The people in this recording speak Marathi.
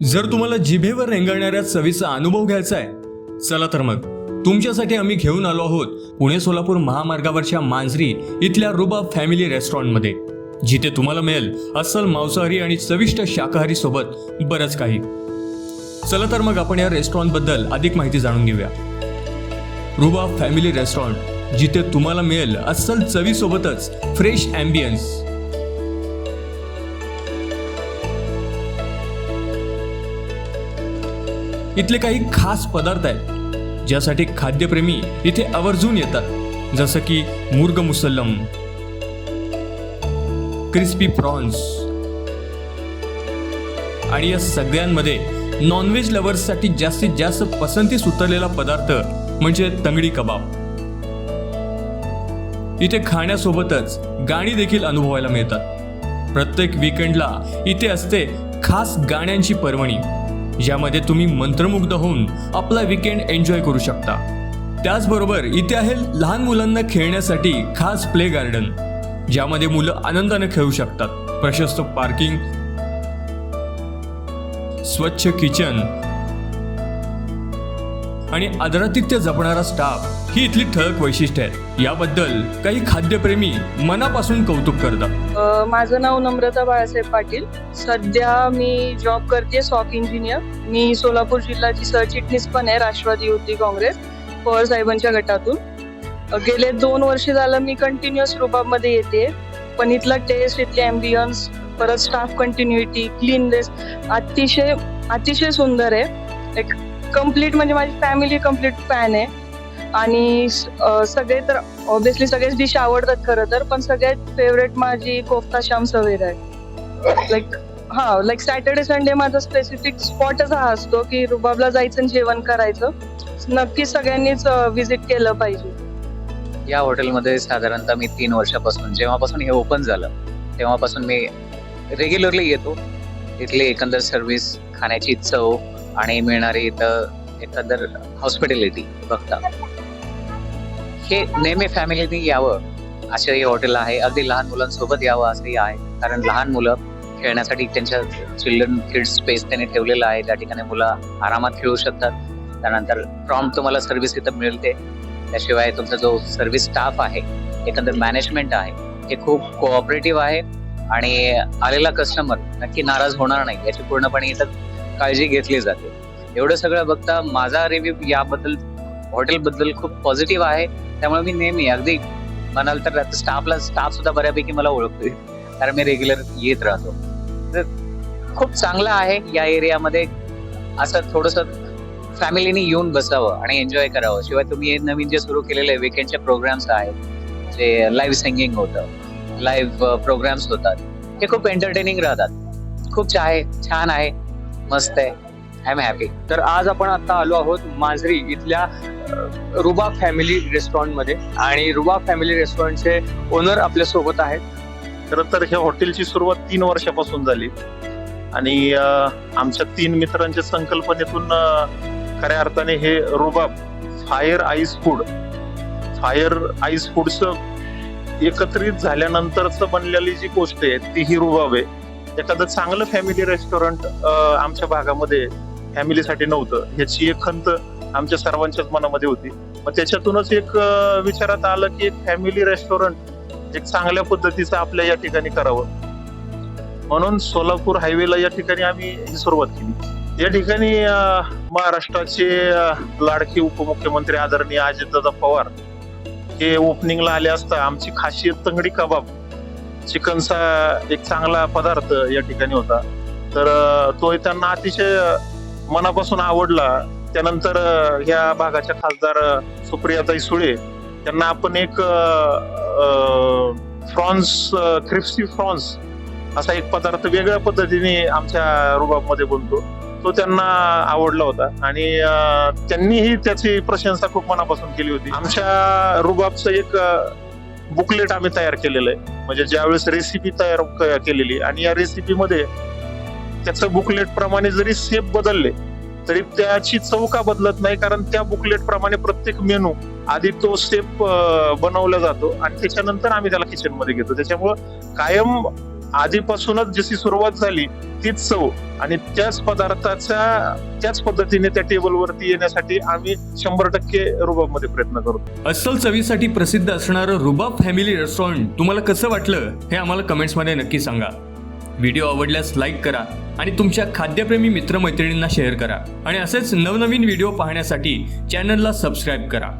जर तुम्हाला जिभेवर रेंगाळणाऱ्या चवीचा अनुभव घ्यायचा आहे चला तर मग. तुमच्यासाठी आम्ही घेऊन आलो आहोत पुणे सोलापूर महामार्गावरच्या मांजरी इथल्या रुबा फॅमिली रेस्टॉरंटमध्ये जिथे तुम्हाला मिळेल अस्सल मांसाहारी आणि चविष्ट शाकाहारी सोबत बरंच काही. चला तर मग आपण या रेस्टॉरंटबद्दल अधिक माहिती जाणून घेऊया. रुबा फॅमिली रेस्टॉरंट जिथे तुम्हाला मिळेल अस्सल चवीसोबतच फ्रेश ॲम्बियन्स इथले काही खास पदार्थ आहेत ज्यासाठी खाद्यप्रेमी इथे आवर्जून येतात जसं की मुर्ग मुसलम क्रिस्पी प्रॉन्स. आणि या सगळ्यांमध्ये नॉनव्हेज लवर्ससाठी जास्तीत जास्त पसंतीस उतरलेला पदार्थ म्हणजे तंगडी कबाब. इथे खाण्यासोबतच गाणी देखील अनुभवायला मिळतात. प्रत्येक विकेंडला इथे असते खास गाण्यांची पर्वणी. ज्यामध्ये तुम्ही मंत्रमुग्ध होऊन आपला विकेंड एन्जॉय करू शकता. त्याचबरोबर इथे आहे लहान मुलांना खेळण्यासाठी खास प्ले गार्डन ज्यामध्ये मुलं आनंदाने खेळू शकतात. प्रशस्त पार्किंग स्वच्छ किचन आणि आदरातिथ्य जपणारा स्टाफ ही इथली ठळक वैशिष्ट्य आहेत. याबद्दल काही खाद्यप्रेमी मनापासून कौतुक करतात. माझं नाव नम्रता बाळासाहेब पाटील. सध्या मी जॉब करते सॉक इंजिनियर. मी सोलापूर जिल्ह्याची सरचिटणीस पण आहे राष्ट्रवादी युती काँग्रेस पवार साहेबांच्या गटातून. गेले दोन वर्ष झालं मी कंटिन्युअस रुपामध्ये येते पण इथला टेस्ट इथली अँबियन्स परत स्टाफ कंटिन्युइटी क्लीननेस अतिशय अतिशय सुंदर आहे. एक कंप्लीट म्हणजे माझी फॅमिली कंप्लीट फॅन आहे. आणि अ, सगळे तर ऑब्विसली सगळेच डिश आवडतात खरं तर पण सगळ्यात फेवरेट माझी कोफ्ता श्याम सवेर आहे. लाईक हा लाईक सॅटर्डे संडे माझा स्पेसिफिक स्पॉटच हा असतो की रुबाबला जायचं आणि जेवण करायचं. नक्की सगळ्यांनीच विजिट केलं पाहिजे. या हॉटेलमध्ये साधारणतः मी तीन वर्षापासून जेव्हापासून हे ओपन झालं तेव्हापासून मी रेग्युलरली येतो. इथली एकंदर सर्व्हिस खाण्याची चव आणि मिळणारी इथं एकंदर हॉस्पिटॅलिटी बघता. हे नेहमी फॅमिलीने यावं. असं हे हॉटेल आहे. अगदी लहान मुलांसोबत यावं असंही आहे. कारण लहान मुलं खेळण्यासाठी त्यांच्या चिल्ड्रन किड्स स्पेस त्यांनी ठेवलेला आहे. त्या ठिकाणी मुलं आरामात खेळू शकतात. त्यानंतर प्रॉम्प्ट तुम्हाला सर्व्हिस इथं मिळते. त्याशिवाय तुमचा जो सर्व्हिस स्टाफ आहे एकंदर मॅनेजमेंट आहे हे खूप कोऑपरेटिव्ह आहे. आणि आलेला कस्टमर नक्की नाराज होणार नाही. याची पूर्णपणे इथं काळजी घेतली जाते. एवढं सगळं बघता माझा रिव्ह्यू याबद्दल हॉटेलबद्दल खूप पॉझिटिव्ह आहे. त्यामुळे मी नेहमी अगदी म्हणाल तर स्टाफला स्टाफ सुद्धा बऱ्यापैकी मला ओळखतो कारण मी रेग्युलर येत राहतो. तर खूप चांगलं आहे या एरियामध्ये असं थोडंसं फॅमिलीने येऊन बसावं आणि एन्जॉय करावं. शिवाय तुम्ही हे नवीन जे सुरू केलेले वेकेंडचे प्रोग्राम्स आहेत जे लाईव्ह सिंगिंग होतं लाईव्ह प्रोग्राम्स होतात हे खूप एंटरटेनिंग राहतात. खूप आहे छान आहे. मस्त आहे. आय एम हॅपी तर आज आपण आता आलो आहोत मांजरी इथल्या अ, रुबा फॅमिली रेस्टॉरंटमध्ये आणि रुबा फॅमिली रेस्टॉरंटचे ओनर आपल्यासोबत आहेत. खरं तर ह्या हॉटेलची सुरुवात तीन वर्षापासून झाली. आणि आमच्या तीन मित्रांच्या संकल्पनेतून खऱ्या अर्थाने हे Rubab fire ice food fire ice फूडचं एकत्रित झाल्यानंतरच बनलेली जी गोष्ट आहे ती ही रुबाब आहे. एखादं चांगलं फॅमिली रेस्टॉरंट आमच्या भागामध्ये फॅमिलीसाठी नव्हतं. ह्याची एक खंत आमच्या सर्वांच्याच मनामध्ये होती. मग त्याच्यातूनच एक विचारात आलं की एक फॅमिली रेस्टॉरंट एक चांगल्या पद्धतीचं आपल्या या ठिकाणी करावं. म्हणून सोलापूर हायवेला या ठिकाणी आम्ही ही सुरुवात केली. या ठिकाणी महाराष्ट्राचे लाडके उपमुख्यमंत्री आदरणीय अजितदादा पवार हे ओपनिंगला आले असता आमची खासियत तंगडी कबाब चिकनचा एक चांगला पदार्थ या ठिकाणी होता. तर तो त्यांना अतिशय मनापासून आवडला. त्यानंतर ह्या भागाच्या खासदार सुप्रियाताई सुळे त्यांना आपण एक फ्रॉन्स क्रिप्सी फ्रॉन्स असा एक पदार्थ वेगळ्या पद्धतीने आमच्या रुबाबमध्ये बनतो. तो त्यांना आवडला होता. आणि त्यांनीही त्याची प्रशंसा खूप मनापासून केली होती. आमच्या रुबाबचं एक बुकलेट आम्ही तयार केलेलं आहे. म्हणजे ज्यावेळेस रेसिपी तयार क- केलेली आणि या रेसिपीमध्ये त्याचं बुकलेट प्रमाणे जरी सेप बदलले तरी त्याची चव का बदलत नाही? कारण त्या बुकलेट प्रमाणे प्रत्येक मेनू आधी तो स्टेप बनवला जातो आणि त्याच्यानंतर आम्ही त्याला किचनमध्ये घेतो. त्याच्यामुळं कायम आधीपासूनच जशी सुरुवात झाली तीच चव. आणि त्याच पदार्थाच्या त्याच पद्धतीने त्या टेबलवरती येण्यासाठी आम्ही शंभर टक्के रुबाबमध्ये प्रयत्न करतो. अस्सल चवीसाठी प्रसिद्ध असणारं रुबाब फॅमिली रेस्टॉरंट तुम्हाला कसं वाटलं हे आम्हाला कमेंट्समध्ये नक्की सांगा. व्हिडिओ आवडल्यास लाईक करा आणि तुमच्या खाद्यप्रेमी मित्रमैत्रिणींना शेअर करा. आणि असेच नवनवीन व्हिडिओ पाहण्यासाठी चॅनलला सबस्क्राईब करा.